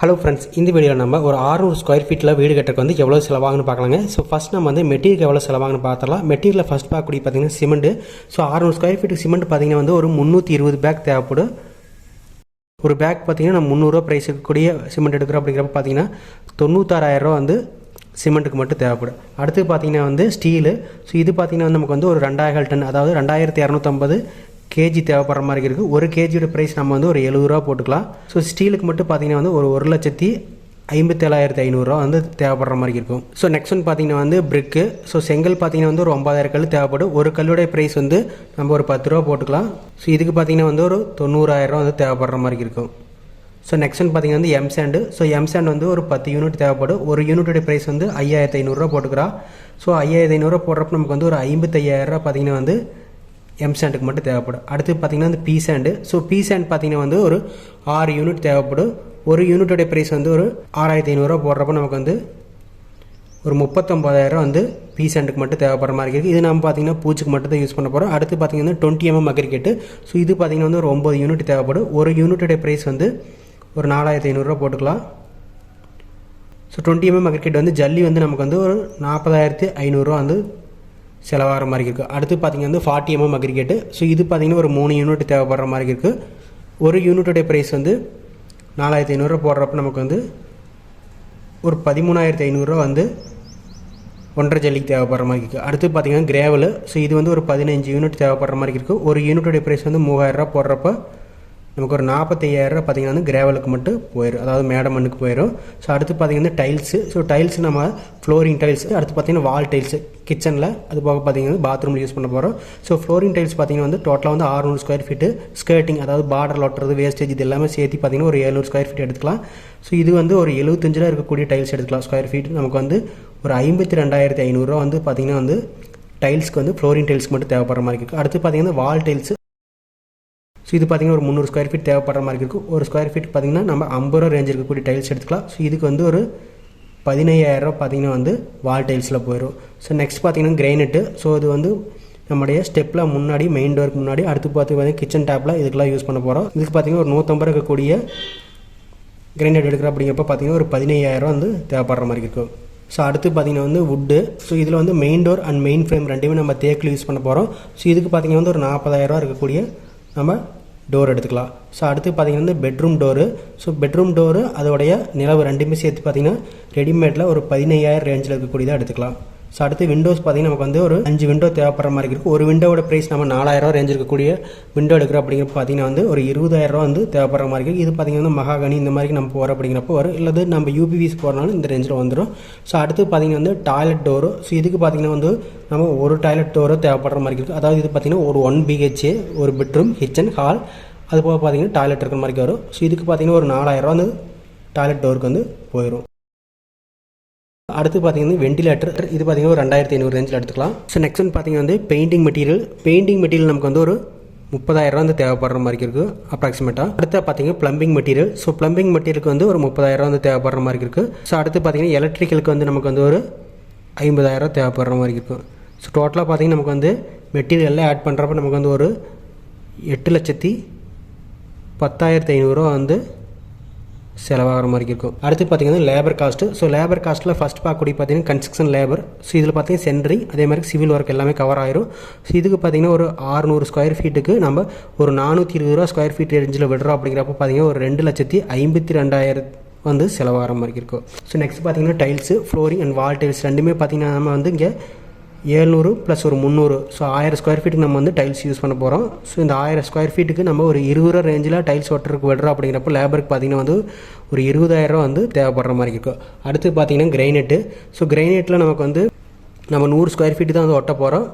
Hello friends இந்த வீடியோவில் நம்ம ஒரு 600 ஸ்கொயர் ஃபீட்டில் வீடு கட்டுறதுக்கு வந்து எவ்வளோ செலவாகுன்னு பார்க்கலாங்க. ஸோ ஃபஸ்ட் நம்ம வந்து மெட்டீரியல் எவ்வளோ செலவாகுன்னு பார்த்துலாம் மெட்டீரியல் ஃபஸ்ட் பார்க்கக்கூடிய பார்த்தீங்கன்னா சிமெண்ட்டு ஸோ 600 ஸ்கொயர் ஃபீட்டுக்கு சிமெண்ட் பார்த்தீங்கன்னா வந்து ஒரு முந்நூற்றி இருபது பேக் தேவைப்படும். ஒரு பேக் பார்த்தீங்கன்னா நம்ம முந்நூறுரூவா ப்ரைஸ் இருக்கக்கூடிய சிமெண்ட் எடுக்கிறோம் அப்படிங்கிறப்ப பார்த்தீங்கன்னா தொண்ணூத்தாறாயிரரூவா வந்து சிமெண்ட்டுக்கு மட்டும் தேவைப்படும். அடுத்து பார்த்தீங்கன்னா வந்து ஸ்டீலு ஸோ இது பார்த்தீங்கன்னா வந்து நமக்கு வந்து ஒரு ரெண்டாயிரம் டன் அதாவது ரெண்டாயிரத்தி இரநூத்தம்பது கேஜி தேவைப்படுற மாதிரி இருக்குது ஒரு கேஜியோட ப்ரைஸ் நம்ம வந்து ஒரு எழுபது ரூபா போட்டுக்கலாம். ஸோ ஸ்டீலுக்கு மட்டும் பார்த்தீங்கன்னா வந்து ஒரு ஒரு லட்சத்தி ஐம்பத்தேழாயிரத்தி ஐநூறுரூவா வந்து தேவைப்படுற மாதிரி இருக்கும். ஸோ நெக்ஸ்ட் ஒன் பார்த்தீங்கன்னா வந்து பிரிக்கு ஸோ செங்கல் பார்த்தீங்கன்னா வந்து ஒரு ஒன்பதாயிரம் கல் தேவைப்படும். ஒரு கல்லுடைய ப்ரைஸ் வந்து நம்ம ஒரு பத்து ரூபா போட்டுக்கலாம். ஸோ இதுக்கு பார்த்தீங்கன்னா வந்து ஒரு தொண்ணூறாயிரரூவா வந்து தேவைப்படுற மாதிரி இருக்கும். ஸோ நெக்ஸ்ட் ஒன் பார்த்தீங்கன்னா வந்து M sand so M sand வந்து ஒரு பத்து யூனிட் தேவைப்படும். ஒரு யூனிட்டோட ப்ரைஸ் வந்து ஐயாயிரத்தி ஐநூறுரூவா போட்டுக்கிறா. ஸோ ஐயாயிரத்தி ஐநூறுரூவா போடுறப்ப நமக்கு வந்து ஒரு ஐம்பத்தையாயிரரூவா பார்த்தீங்கன்னா வந்து எம் சாண்டுக்கு மட்டும் தேவைப்படும். அடுத்து பார்த்தீங்கன்னா வந்து P sand so P sand பார்த்தீங்கன்னா வந்து ஒரு ஆறு யூனிட் தேவைப்படும். ஒரு யூனிட்டோடைய ப்ரைஸ் வந்து ஒரு ஆறாயிரத்தி ஐநூறுரூவா போடுறப்ப நமக்கு வந்து ஒரு முப்பத்தொம்பதாயிரம் வந்து பி சாண்டுக்கு மட்டும் தேவைப்படுற மாதிரி இருக்குது இது நம்ம பார்த்தீங்கன்னா பூச்சிக்கு மட்டும் தான் யூஸ் பண்ண போகிறோம் அடுத்து பார்த்தீங்கன்னா டுவெண்ட்டி எம்எம் அக்ரிகேட்டு ஸோ இது பார்த்தீங்கன்னா வந்து ஒரு ஒம்பது யூனிட் தேவைப்படும். ஒரு யூனிட்டோட ப்ரைஸ் வந்து ஒரு நாலாயிரத்தி ஐநூறுரூவா போட்டுக்கலாம். ஸோ டுவெண்ட்டி எம்எம் அக்ரிகேட் வந்து ஜல்லி வந்து நமக்கு வந்து ஒரு நாற்பதாயிரத்தி ஐநூறுரூவா வந்து செலவாகிற மாதிரி இருக்குது அடுத்து பார்த்தீங்கன்னா வந்து ஃபார்ட்டி எம்எம் அக்ரிகேட்டு ஸோ இது பார்த்தீங்கன்னா ஒரு மூணு யூனிட் தேவைப்படுற மாதிரி இருக்குது ஒரு யூனிட்டோடைய ப்ரைஸ் வந்து நாலாயிரத்தி ஐநூறுரூவா போடுறப்ப நமக்கு வந்து ஒரு பதிமூணாயிரத்தி ஐநூறுரூவா வந்து ஒன்றரை ஜல்லிக்கு தேவைப்படுற மாதிரி இருக்குது அடுத்து பார்த்தீங்கன்னா கிரேவல் ஸோ இது வந்து ஒரு பதினஞ்சு யூனிட் தேவைப்படுற மாதிரி இருக்குது ஒரு யூனிட்டோடைய ப்ரைஸ் வந்து மூவாயிரரூவா போடுறப்ப நமக்கு ஒரு நாற்பத்தையாயிரரூவா பார்த்தீங்கன்னா வந்து கிரேவலுக்கு மட்டும் போயிடும் அதாவது மேடம் மண்ணுக்கு போயிடும் ஸோ அடுத்து பார்த்தீங்கன்னா டைல்ஸு ஸோ டைல்ஸ் நம்ம ஃப்ளோரிங் டைல்ஸ் அடுத்து பார்த்தீங்கன்னா வால் டைல்ஸு கிச்சனில் அது போக பார்த்தீங்கன்னா பாத்ரூமில் யூஸ் பண்ண போகிறோம் ஸோ ஃப்ளோரிங் டைல்ஸ் பார்த்தீங்கன்னா வந்து டோட்டலாக வந்து 600 ஸ்கொயர் ஃபீட்டு ஸ்கர்ட்டிங் அதாவது பார்டர் ஒட்டுறது வேஸ்டேஜ் இது எல்லாமே சேர்த்து பார்த்தீங்கன்னா ஒரு ஏழ்நூறு ஸ்கொயர் ஃபீட் எடுத்துக்கலாம். ஸோ இது வந்து ஒரு எழுபத்தஞ்சில் இருக்கக்கூடிய டைல்ஸ் எடுத்துக்கலாம். ஸ்கொயர் ஃபீட் நமக்கு வந்து ஒரு ஐம்பத்தி ரெண்டாயிரத்தி ஐநூறுரூவா வந்து பார்த்தீங்கன்னா வந்து டைல்ஸ்க்கு வந்து ஃப்ளோரிங் டைல்ஸ்க்கு மட்டும் தேவைப்படுற மாதிரி இருக்குது அடுத்து பார்த்தீங்கன்னா வால் டைல்ஸ் ஸோ இது பார்த்தீங்கன்னா ஒரு முந்நூறு ஸ்கொயர் ஃபீட் தேவைப்படுற மாதிரி இருக்கும். ஒரு ஸ்கொயர் ஃபீட் பார்த்தீங்கன்னா நம்ம ஐம்பது ரூபா ரேஞ்ச் இருக்கக்கூடிய டைல்ஸ் எடுத்துக்கலாம். ஸோ இதுக்கு வந்து ஒரு பதினையாயிரரூவா பார்த்தீங்கன்னா வந்து வால் டைல்ஸில் போயிடும் ஸோ நெக்ஸ்ட் பார்த்தீங்கன்னா கிரைனட்டு ஸோ இது வந்து நம்முடைய ஸ்டெப்பில் முன்னாடி மெயின் டோருக்கு முன்னாடி அடுத்து பார்த்து பார்த்தீங்கன்னா கிச்சன் டேப்பில் இதுக்கெல்லாம் யூஸ் பண்ண போகிறோம் இதுக்கு பார்த்தீங்கன்னா ஒரு நூற்றம்பது இருக்கக்கூடிய கிரைனட் எடுக்கிற அப்படிங்கிறப்ப பார்த்தீங்கன்னா ஒரு பதினையாயிரம் வந்து தேவைப்படுற மாதிரி இருக்கும். ஸோ அடுத்து பார்த்தீங்கன்னா வந்து வுட்டு ஸோ இதில் வந்து main door and main frame ரெண்டுமே நம்ம தேக்கில் யூஸ் பண்ண போகிறோம் ஸோ இதுக்கு பார்த்தீங்கன்னா வந்து ஒரு நாற்பதாயிரரூவா இருக்கக்கூடிய நம்ம டோர் எடுத்துக்கலாம். ஸோ அடுத்து பார்த்தீங்கன்னா வந்து bedroom door so bedroom door அதோடைய நிலவு ரெண்டுமே சேர்த்து பார்த்தீங்கன்னா ரெடிமேடில் ஒரு பதினையாயிரம் ரேஞ்சில் இருக்கக்கூடியதாக எடுத்துக்கலாம். ஸோ அடுத்து விண்டோஸ் பார்த்தீங்கன்னா நமக்கு வந்து ஒரு அஞ்சு விண்டோ தேவைப்படுற மாதிரி இருக்கும் ஒரு விண்டோவோட ப்ரைஸ் நம்ம நாலாயிரரூவா ரேஞ்ச் இருக்கக்கூடிய விண்டோ எடுக்கிறோம் அப்படிங்கிறப்ப பார்த்தீங்கன்னா வந்து ஒரு இருபதாயிரம் வந்து தேவைப்படுற மாதிரி இருக்குது இது பார்த்தீங்கன்னா வந்து மகாகனி இந்த மாதிரி நம்ம போகிறோம் அப்படிங்கிறப்போ வரும். இல்லது நம்ம யூபிவிஸ் போகிறனாலும் இந்த ரேஞ்சில் வந்துடும் ஸோ அடுத்து பார்த்தீங்கன்னா வந்து டாய்லெட் டோரு ஸோ இதுக்கு பார்த்தீங்கன்னா வந்து நம்ம ஒரு டாய்லெட் டோரோ தேவைப்படுற மாதிரி இருக்குது அதாவது இது பார்த்தீங்கன்னா ஒரு ஒன் பிஹெச்ஏ ஒரு பெட்ரூம் கிச்சன் ஹால் அது போக பார்த்தீங்கன்னா டாய்லெட் இருக்கிற மாதிரி வரும். ஸோ இதுக்கு பார்த்தீங்கன்னா ஒரு நாலாயிரம் வந்து டாய்லெட் டோருக்கு வந்து போயிடும் அடுத்து பார்த்தீங்கன்னா வெண்டிலேட்டர் இது பார்த்தீங்கன்னா ஒரு ரெண்டாயிரத்தி ஐநூறு ரேஞ்சில் எடுத்துக்கலாம். ஸோ நெக்ஸ்ட் ஒன் பார்த்தீங்கன்னா வந்து பெயிண்டிங் மெட்டீரியல் பெயிண்டிங் மெட்டீரியல் நமக்கு வந்து ஒரு முப்பதாயிரரூவா வந்து தேவைப்படுற மாதிரி இருக்குது அப்ராக்சிமேட்டாக அடுத்து பார்த்தீங்கன்னா ப்ளம்பிங் மெட்டீரியல் ஸோ ப்ளம்பிங் மெட்டீரியலுக்கு வந்து ஒரு முப்பதாயிரரூவா வந்து தேவைப்படுற மாதிரி இருக்குது ஸோ அடுத்து பார்த்தீங்கன்னா எலக்ட்ரிக்கலுக்கு வந்து நமக்கு வந்து ஒரு ஐம்பதாயிரரூவா தேவைப்படுற மாதிரி இருக்கும் ஸோ டோட்டலாக பார்த்தீங்கன்னா நமக்கு வந்து மெட்டீரியல் எல்லாம் ஆட் பண்ணுறப்ப நமக்கு வந்து ஒரு எட்டு லட்சத்தி பத்தாயிரத்தி ஐநூறுரூவா வந்து செலவாகிற மாதிரி இருக்கும். அடுத்து பார்த்தீங்கன்னா லேபர் காஸ்ட்டு ஸோ லேபர் காஸ்ட்டில் ஃபஸ்ட் பார்க்கக்கூடிய பார்த்தீங்கன்னா கன்ஸ்ட்ரக்ஷன் லேபர் ஸோ இதில் பார்த்தீங்கன்னா சென்ட்ரி அதே மாதிரி சிவில் ஒர்க் எல்லாமே கவர் ஆயிரும். ஸோ இதுக்கு பார்த்தீங்கன்னா ஒரு ஆறுநூறு ஸ்கொயர் ஃபீட்டுக்கு நம்ம ஒரு நானூற்றி இருபது ரூபா ஸ்கொயர் ஃபீட் ரேஞ்சில் விடுறோம் அப்படிங்கிறப்ப பார்த்தீங்கன்னா ஒரு ரெண்டு லட்சத்தி ஐம்பத்தி ரெண்டாயிரம் வந்து செலவாகிற மாதிரி இருக்கும். ஸோ நெக்ஸ்ட் பார்த்தீங்கன்னா tiles flooring and wall tiles ரெண்டுமே பார்த்தீங்கன்னா நம்ம வந்து இங்கே ஏழ்நூறு ப்ளஸ் ஒரு முந்நூறு. ஸோ ஆயிரம் ஸ்கொயர் ஃபீட்டுக்கு நம்ம வந்து டைல்ஸ் யூஸ் பண்ண போகிறோம் ஸோ இந்த ஆயிரம் ஸ்கொயர் ஃபீட்டுக்கு நம்ம ஒரு இருபது ரூபா ரேஞ்சில் டைல்ஸ் ஒட்டுறதுக்கு விடுறோம் அப்படிங்கிறப்ப லேபருக்கு பார்த்தீங்கன்னா வந்து ஒரு இருபதாயிரரூவா வந்து தேவைப்படுற மாதிரி இருக்கும் அடுத்து பார்த்தீங்கன்னா கிரைனெட்டு ஸோ கிரைனெட்டில் நமக்கு வந்து நம்ம நூறு ஸ்கொயர் ஃபீட்டு தான் வந்து ஒட்ட போகிறோம்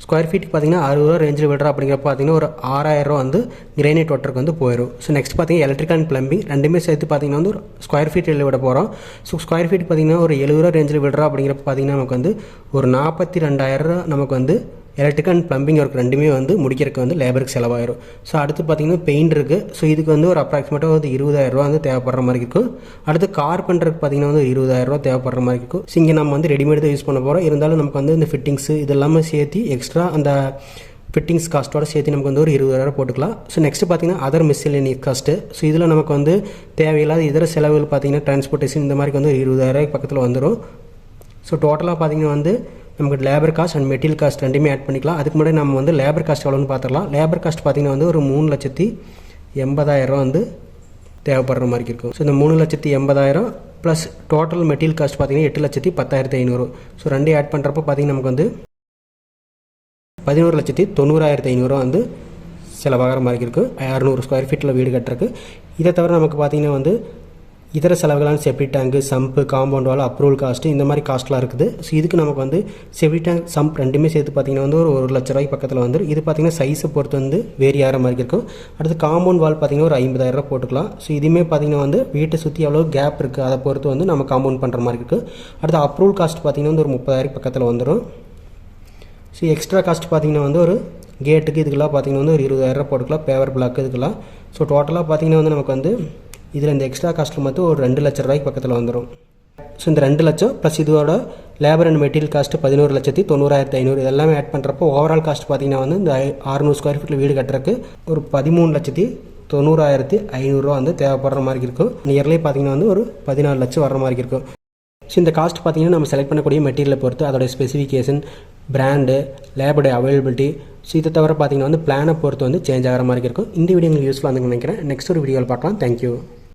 ஸ்கொயர் ஃபீட்டுக்கு பார்த்தீங்கன்னா அறுபது ரூபா ரேஞ்சில் விடுறோம் அப்படிங்கிறப்ப பார்த்தீங்கன்னா ஒரு ஆறாயிரம் வந்து கிரைனைட் ஒட்டருக்கு வந்து போயிடும் ஸோ நெக்ஸ்ட் பார்த்தீங்கன்னா எலக்ட்ரிக்கல் அண்ட் ப்ளம்பிங் ரெண்டுமே சேர்த்து பார்த்தீங்கன்னா வந்து ஒரு ஸ்கொயர் ஃபீட்டில் விட போகிறோம் ஸோ ஸ்கொயர் ஃபீட் பார்த்தீங்கன்னா ஒரு எழுபது ரூபா ரேஞ்சில் விடுறோம் அப்படிங்கிறப்ப பார்த்தீங்கன்னா நமக்கு வந்து ஒரு நாற்பத்தி ரெண்டாயிரம் நமக்கு வந்து எலக்ட்ரிக் அண்ட் ப்ளம்பிங் ஒர்க் ரெண்டுமே வந்து முடிக்கிறதுக்கு வந்து லேபருக்கு செலவாயிரும். ஸோ அடுத்து பார்த்தீங்கன்னா பெயிண்ட் இருக்குது ஸோ இதுக்கு வந்து ஒரு அப்ராக்சிமேட்டாக வந்து இருபதாயிரரூவா வந்து தேவைப்படுற மாதிரி இருக்கும் அடுத்து கார்பெண்டருக்கு பார்த்தீங்கன்னா வந்து இருபதாயிரரூவா தேவைப்படுற மாதிரி இருக்கும் ஸோ இங்கே நம்ம வந்து ரெடிமேட் தான் யூஸ் பண்ண போகிறோம் இருந்தாலும் நமக்கு வந்து இந்த ஃபிட்டிங்ஸு இதெல்லாமே சேர்த்து எக்ஸ்ட்ரா அந்த ஃபிட்டிங்ஸ் காஸ்ட்டோட சேர்த்து நமக்கு வந்து ஒரு இருபதாயிரம் போட்டுக்கலாம். ஸோ நெக்ஸ்ட் பார்த்தீங்கன்னா அதர் மிஸ்சிலேனியஸ் காஸ்ட்டு ஸோ இதில் நமக்கு வந்து தேவையில்லாத இதர செலவுகள் பார்த்தீங்கன்னா டிரான்ஸ்போர்ட்டேஷன் இந்த மாதிரி வந்து ஒரு இருபதாயிரம் பக்கத்தில் வந்துடும் ஸோ டோட்டலாக பார்த்தீங்கன்னா வந்து நமக்கு labour cost and material cost ரெண்டுமே ஆட் பண்ணிக்கலாம். அதுக்கு முன்னாடி நம்ம வந்து லேபர் காஸ்ட் எவ்வளோன்னு பார்த்துடலாம். லேபர் காஸ்ட் பார்த்தீங்கன்னா வந்து ஒரு மூணு லட்சத்தி எண்பதாயிரம் வந்து தேவைப்படுற மாதிரி இருக்கும். ஸோ இந்த மூணு லட்சத்தி எண்பதாயிரம் ப்ளஸ் டோட்டல் மெட்டீரியல் காஸ்ட் பார்த்தீங்கன்னா எட்டு லட்சத்தி பத்தாயிரத்தி ஐநூறு. ஸோ ரெண்டையும் ஆட் பண்ணுறப்ப பார்த்தீங்கன்னா நமக்கு வந்து பதினோரு லட்சத்தி தொண்ணூறாயிரத்தி ஐநூறுரூவா வந்து செலவாகிற மாதிரி இருக்குது அறுநூறு ஸ்கொயர் ஃபீட்டில் வீடு கட்டுறதுக்கு. இதை தவிர நமக்கு பார்த்தீங்கன்னா வந்து இதர செலவுகளான septic tank sump compound wall approval cost இந்த மாதிரி காஸ்ட்லாம் இருக்குது. ஸோ இதுக்கு நமக்கு வந்து செப்டி டேங்க் சம்ப் ரெண்டுமே சேர்த்து பார்த்தீங்கன்னா வந்து ஒரு ஒரு லட்ச ரூபாய்க்கு பக்கத்தில் வந்துடும் இது பார்த்தீங்கன்னா சைஸை பொறுத்து வந்து வேரி ஆகிற மாதிரி இருக்கும். அடுத்து காம்பவுண்ட் வால் பார்த்தீங்கன்னா ஒரு ஐம்பதாயிரம் ரூபாய் போட்டுக்கலாம். ஸோ இதுவுமே பார்த்தீங்கன்னா வந்து வீட்டை சுற்றி எவ்வளோ கேப் இருக்குது அதை பொறுத்து வந்து நம்ம காம்பவுண்ட் பண்ணுற மாதிரி இருக்குது அடுத்து அப்ரூவல் காஸ்ட் பார்த்தீங்கன்னா வந்து ஒரு முப்பதாயிரம் பக்கத்தில் வந்துடும் ஸோ எக்ஸ்ட்ரா காஸ்ட் பார்த்தீங்கன்னா வந்து ஒரு கேட்டுக்கு இதுக்கெல்லாம் பார்த்தீங்கன்னா வந்து ஒரு இருபதாயிரரூபா போட்டுக்கலாம். பேவர் பிளாக் இதுக்கெல்லாம். ஸோ டோட்டலாக பார்த்தீங்கன்னா வந்து நமக்கு வந்து இதில் இந்த எக்ஸ்ட்ரா காஸ்ட்டில் மட்டும் ஒரு ரெண்டு லட்ச ரூபாய்க்கு பக்கத்தில் வந்துடும் ஸோ இந்த ரெண்டு லட்சம் ப்ளஸ் இதோட லேபர் அண்ட் மெட்டீரியல் காஸ்ட்டு பதினோரு லட்சத்தி தொண்ணூறாயிரத்தி ஐநூறு இதெல்லாமே ஆட் பண்ணுறப்போ ஓவரால் காஸ்ட் பார்த்தீங்கன்னா வந்து இந்த அறுநூறு ஸ்கொயர் ஃபீட்டில் வீடு கட்டுறதுக்கு ஒரு பதிமூணு லட்சத்தி தொண்ணூறாயிரத்தி ஐநூறுரூவா வந்து தேவைப்படுற மாதிரி இருக்கும். நியர்லி பார்த்தீங்கன்னா வந்து ஒரு பதினாலு லட்சம் வர மாதிரி இருக்கும். ஸோ இந்த காஸ்ட் பார்த்தீங்கன்னா நம்ம செலக்ட் பண்ணக்கூடிய மெட்டீரியலை பொறுத்து அதோடய ஸ்பெசிஃபிகேஷன் பிராண்டு லேபோடைய அவைலபிலிட்டி ஸோ இதை தவிர பார்த்தீங்கன்னா வந்து பிளானை பொறுத்து வந்து சேஞ்ச் ஆகிற மாதிரி இருக்கும். இந்த வீடியோ உங்களுக்கு யூஸ்ஃபுல்லாக நினைக்கிறேன். நெக்ஸ்ட் ஒரு வீடியோவில் பார்க்கலாம். தேங்க்யூ